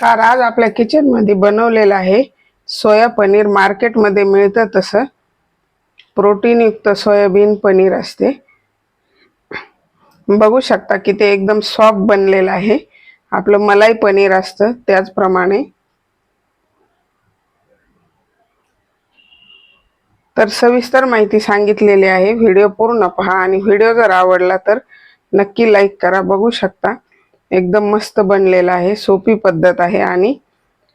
तर आज आपल्या किचनमध्ये बनवलेलं आहे. सोया पनीर मार्केटमध्ये मिळतं तसं. प्रोटीनयुक्त सोयाबीन पनीर असते. बघू शकता की ते एकदम सॉफ्ट बनलेलं आहे. आपलं मलाई पनीर असतं त्याचप्रमाणे. तर सविस्तर माहिती सांगितलेली आहे. व्हिडिओ पूर्ण पहा आणि व्हिडिओ जर आवडला तर नक्की लाईक करा. बघू शकता. एकदम मस्त बनलेला आहे सोपी पद्धत आहे आणि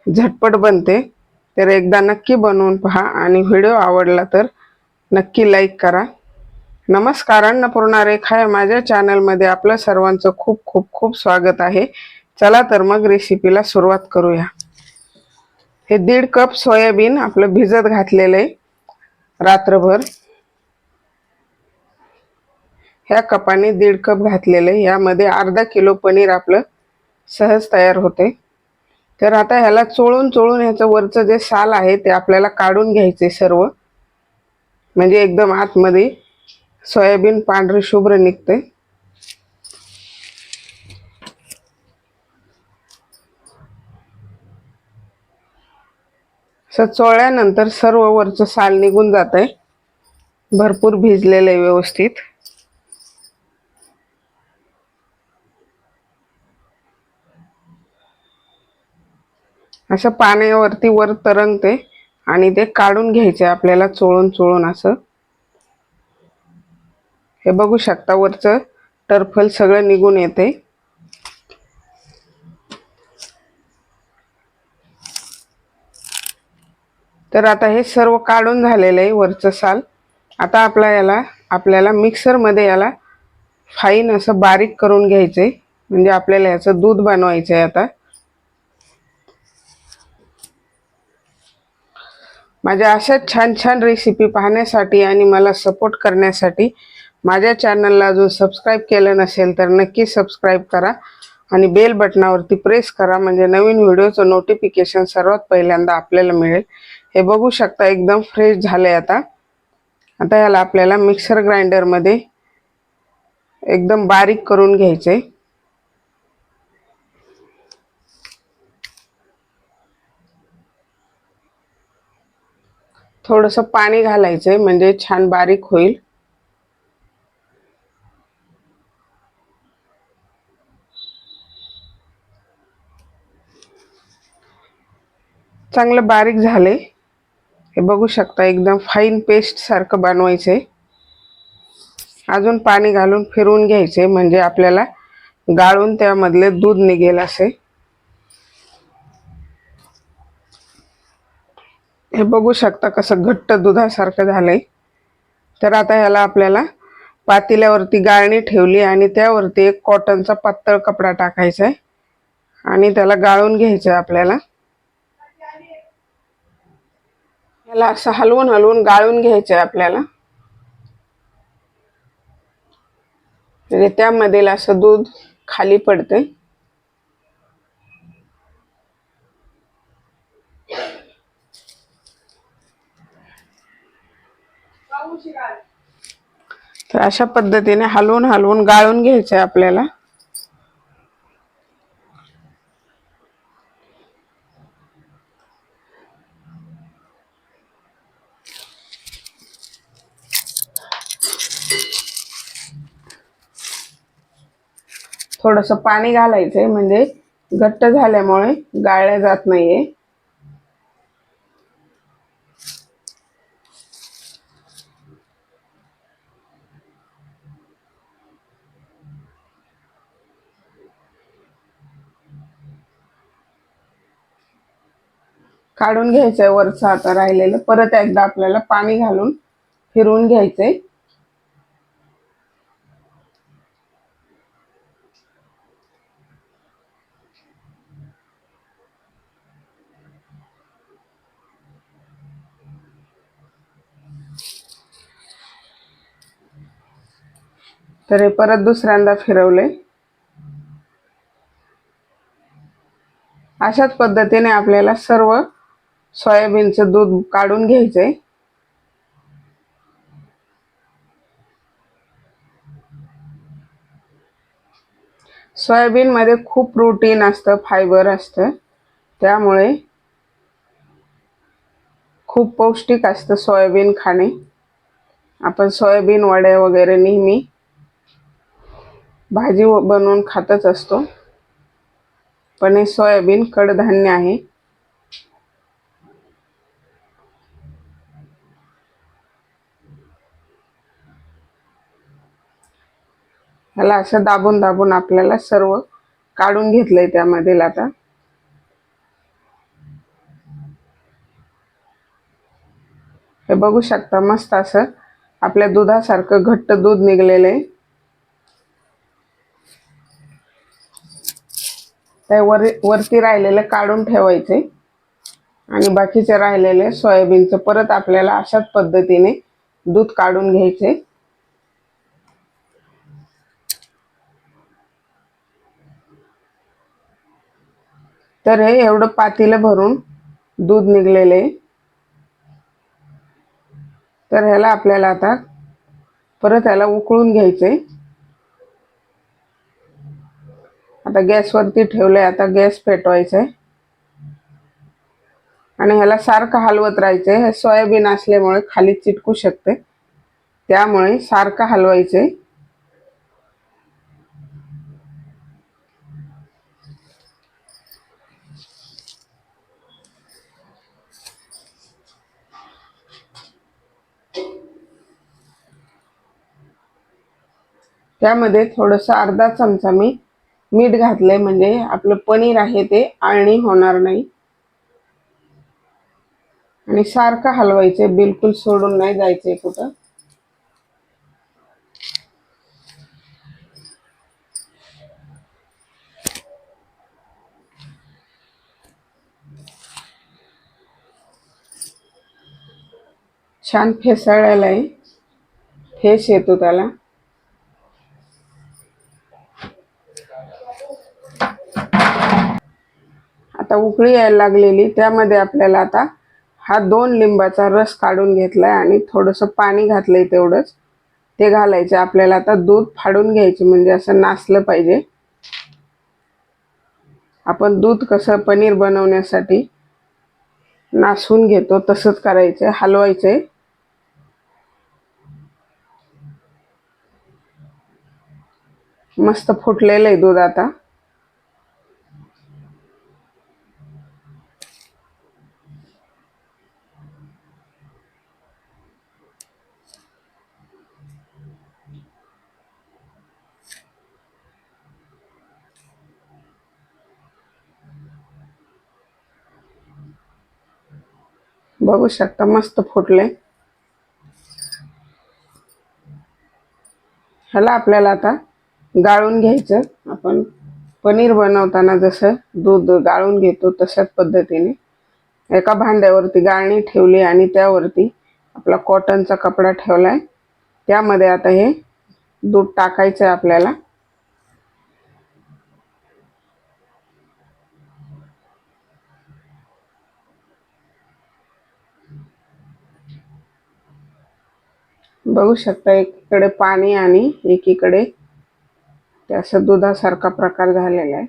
झटपट बनते. तर एकदा नक्की बनवून पहा आणि व्हिडिओ आवडला तर नक्की लाईक करा. नमस्कार अन्नपूर्णा रेखा या माझ्या चॅनलमध्ये आपलं सर्वांचं खूप खूप खूप स्वागत आहे. चला तर मग रेसिपीला सुरुवात करूया. हे दीड कप सोयाबीन आपलं भिजत घातलेलं आहे. रात्रभर ह्या कपाने दीड कप घातलेलं आहे. यामध्ये अर्धा किलो पनीर आपलं सहज तयार होते तर आता ह्याला चोळून चोळून ह्याचं वरचं जे साल आहे ते आपल्याला काढून घ्यायचे सर्व. म्हणजे एकदम आतमध्ये सोयाबीन पांढरे शुभ्र निघते असं चोळल्यानंतर सर्व वरचं साल निघून जात आहे भरपूर भिजलेलं आहे व्यवस्थित. असं पाण्यावरती वर तरंगते आणि ते काढून घ्यायचे आपल्याला चोळून चोळून असं. हे बघू शकता वरचं टरफल सगळं निघून येते. तर आता हे सर्व काढून झालेलं आहे वरचं साल. आता आपला याला आपल्याला मिक्सरमध्ये याला फाईन असं बारीक करून घ्यायचं. आहे म्हणजे आपल्याला याचं दूध बनवायचं आहे आता. माझ्या अशाच छान छान रेसिपी पाहण्यासाठी आणि मला सपोर्ट करण्यासाठी माझ्या चॅनलला अजून सबस्क्राईब केलं नसेल तर नक्की सबस्क्राईब करा आणि बेल बटनावरती प्रेस करा. म्हणजे नवीन व्हिडिओचं नोटिफिकेशन सर्वात पहिल्यांदा आपल्याला मिळेल. हे बघू शकता एकदम फ्रेश झालं आहे आता. आता याला आपल्याला मिक्सर ग्राइंडरमध्ये एकदम बारीक करून घ्यायचे थोडंसं पाणी घालायचंय म्हणजे छान बारीक होईल. चांगलं बारीक झाले. हे बघू शकता एकदम फाईन पेस्ट सारखं बनवायचे अजून पाणी घालून फिरवून घ्यायचे म्हणजे आपल्याला गाळून त्यामधले दूध निघेल असे. हे बघू शकता कसं घट्ट दुधासारखं झालंय. तर आता ह्याला आपल्याला पातेल्यावरती गाळणी ठेवली आणि त्यावरती एक कॉटनचा पातळ कपडा टाकायचा आहे आणि त्याला गाळून घ्यायचं आहे आपल्याला. याला असं हलवून हलवून गाळून घ्यायचं आहे आपल्याला. म्हणजे त्यामध्ये असं दूध खाली पडते तर अशा पद्धतीने हलवून हलवून गाळून घ्यायचं आहे आपल्याला. थोडंसं पाणी घालायचंय म्हणजे घट्ट झाल्यामुळे गाळल्या जात नाहीये. काढून घ्यायचंय वरचं आता राहिलेलं. परत एकदा आपल्याला पाणी घालून फिरवून घ्यायचंय. तर हे परत दुसऱ्यांदा फिरवले अशाच पद्धतीने आपल्याला सर्व सोयाबीनचं दूध काढून घ्यायचंय. सोयाबीनमध्ये खूप प्रोटीन असतं फायबर असतं. त्यामुळे खूप पौष्टिक असतं सोयाबीन खाणे. आपण सोयाबीन वड्या वगैरे नेहमी भाजी बनवून खातच असतो. पण हे सोयाबीन कडधान्य आहे. ह्याला असं दाबून दाबून आपल्याला सर्व काढून घेतलंय त्यामधील आता. हे बघू शकता मस्त असं आपल्या दुधासारखं घट्ट दूध निघलेलं आहे. ते वर वरती राहिलेलं काढून ठेवायचे आणि बाकीचे राहिलेले सोयाबीनचं परत आपल्याला अशाच पद्धतीने दूध काढून घ्यायचे तर हे एवढं पातीलं भरून दूध निघलेले. आहे. तर ह्याला आपल्याला आता परत ह्याला उकळून घ्यायचे. आता गॅसवरती ठेवलंय आता गॅस पेटवायचा आहे आणि ह्याला सारखं हलवत राहायचंय. हे सोयाबीन असल्यामुळे खाली चिटकू शकते. त्यामुळे सारखं हलवायचे त्यामध्ये थोडंसं अर्धा चमचा मी मीठ घातलंय म्हणजे आपलं पनीर आहे ते आळणी होणार नाही. आणि सारखं हलवायचे बिलकुल सोडून नाही जायचे कुठं. छान फेसाळायला आहे. फेस येतो त्याला. आता उकळी यायला लागलेली त्यामध्ये आपल्याला आता हा दोन लिंबाचा रस काढून घेतलाय आणि थोडंसं पाणी घातलंय तेवढंच. ते घालायचे. आपल्याला आता दूध फाडून घ्यायचे म्हणजे असं नासलं पाहिजे. आपण दूध कसं पनीर बनवण्यासाठी नासून घेतो तसंच करायचं हलवायचे. मस्त फुटलेलं आहे दूध आता. बघू शकता मस्त फुटले ह्याला आपल्याला आता गाळून घ्यायचं. आपण पनीर बनवताना जसं दूध गाळून घेतो तशाच पद्धतीने. एका भांड्यावरती गाळणी ठेवली आणि त्यावरती आपला कॉटनचा कपडा ठेवलाय. त्यामध्ये आता हे दूध टाकायचं आहे आपल्याला. बघू शकता एकीकडे पाणी आणि एकीकडे ते असं दुधासारखा प्रकार झालेला आहे.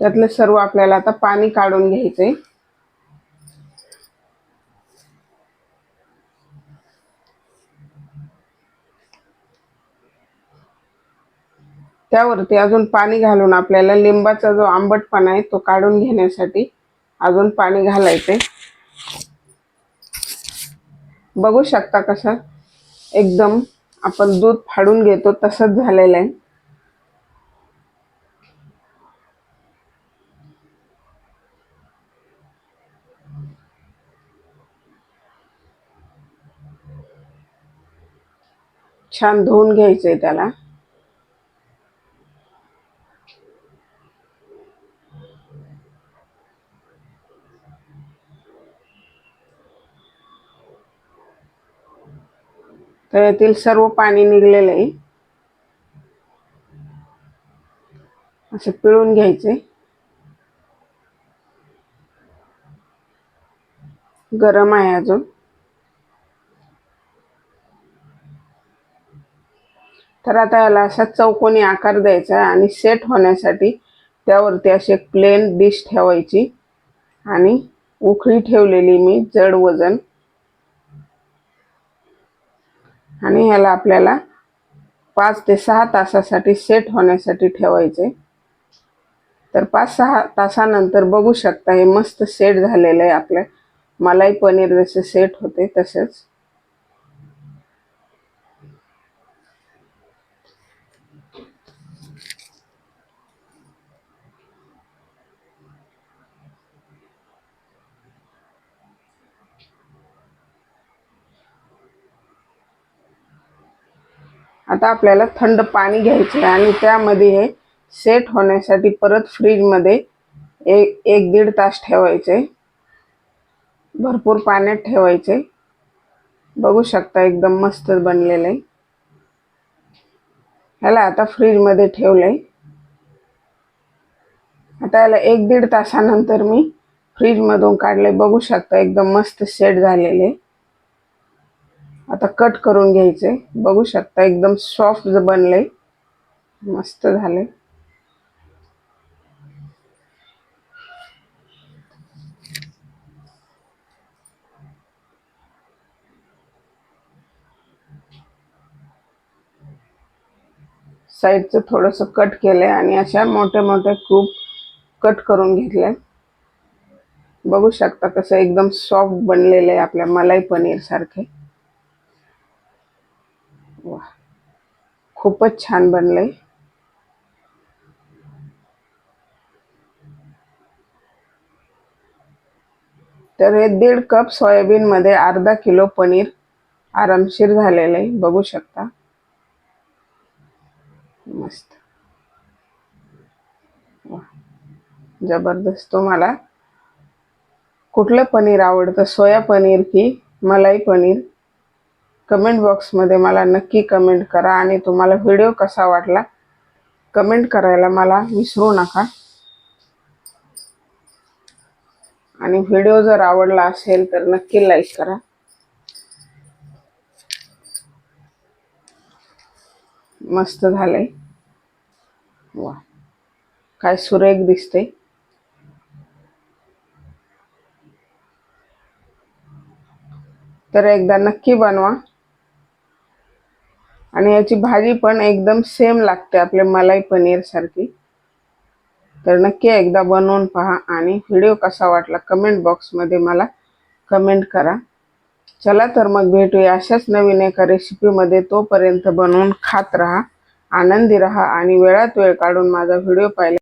त्यातले सर्व आपल्याला आता पाणी काढून घ्यायचंय. त्यावरती अजून पाणी घालून आपल्याला लिंबाचा जो आंबटपणा आहे तो काढून घेण्यासाठी अजून पाणी घालायचे. बघू शकता कसं एकदम आपण दूध फाडून घेतो तसंच झालेलं आहे. छान धुवून घ्यायचंय त्याला. तळ्यातील सर्व पाणी निघलेलं आहे. असं पिळून घ्यायचे. गरम आहे अजून. तर आता याला असा चौकोनी आकार द्यायचा आहे आणि सेट होण्यासाठी त्यावरती अशी एक प्लेन डिश ठेवायची. आणि उखळी ठेवलेली मी जड वजन. आणि ह्याला आपल्याला पाच ते सहा तासासाठी सेट होण्यासाठी ठेवायचे. तर पाच सहा तासानंतर बघू शकता हे मस्त सेट झालेलं आहे आपल्या मलाई पनीर जसे सेट होते तसेच. आता आपल्याला थंड पाणी घ्यायचं आहे आणि त्यामध्ये हे सेट होण्यासाठी परत फ्रीजमध्ये एक एक दीड तास ठेवायचे भरपूर पाण्यात ठेवायचे बघू शकता एकदम मस्त बनलेलं आहे ह्याला आता फ्रीजमध्ये ठेवलंय. आता याला एक दीड तासानंतर मी फ्रीजमधून काढले बघू शकता एकदम मस्त सेट झालेले आता कट करून घ्यायचे. बघू शकता एकदम सॉफ्ट बनले मस्त झाले. साईडचं थोडंसं कट केलंय आणि अशा मोठे मोठे खूप कट करून घेतले बघू शकता कसं एकदम सॉफ्ट बनलेलं आहे आपल्या मलाई पनीर सारखे वा खूपच छान बनलंय. तर हे दीड कप सोयाबीनमध्ये अर्धा किलो पनीर आरामशीर झालेलं आहे. बघू शकता. मस्त. जबरदस्त तुम्हाला. कुठलं पनीर आवडतं? सोया पनीर की मलाई पनीर? कमेंट बॉक्समध्ये मला नक्की कमेंट करा आणि तुम्हाला व्हिडिओ कसा वाटला कमेंट करायला मला विसरू नका. आणि व्हिडिओ जर आवडला असेल तर नक्की लाईक करा. मस्त झालंय. वा. काय सुरेख दिसते तर एकदा नक्की बनवा. आणि याची भाजी पण एकदम सेम लागते आपल्या मलाई पनीर सारखी. तर नक्की एकदा बनवून पहा आणि व्हिडिओ कसा वाटला कमेंट बॉक्समध्ये मला कमेंट करा. चला तर मग भेटूया अशाच नवीन एका रेसिपीमध्ये तोपर्यंत बनवून खात राहा आनंदी राहा आणि वेळात वेळ काढून माझा व्हिडिओ पाहिला.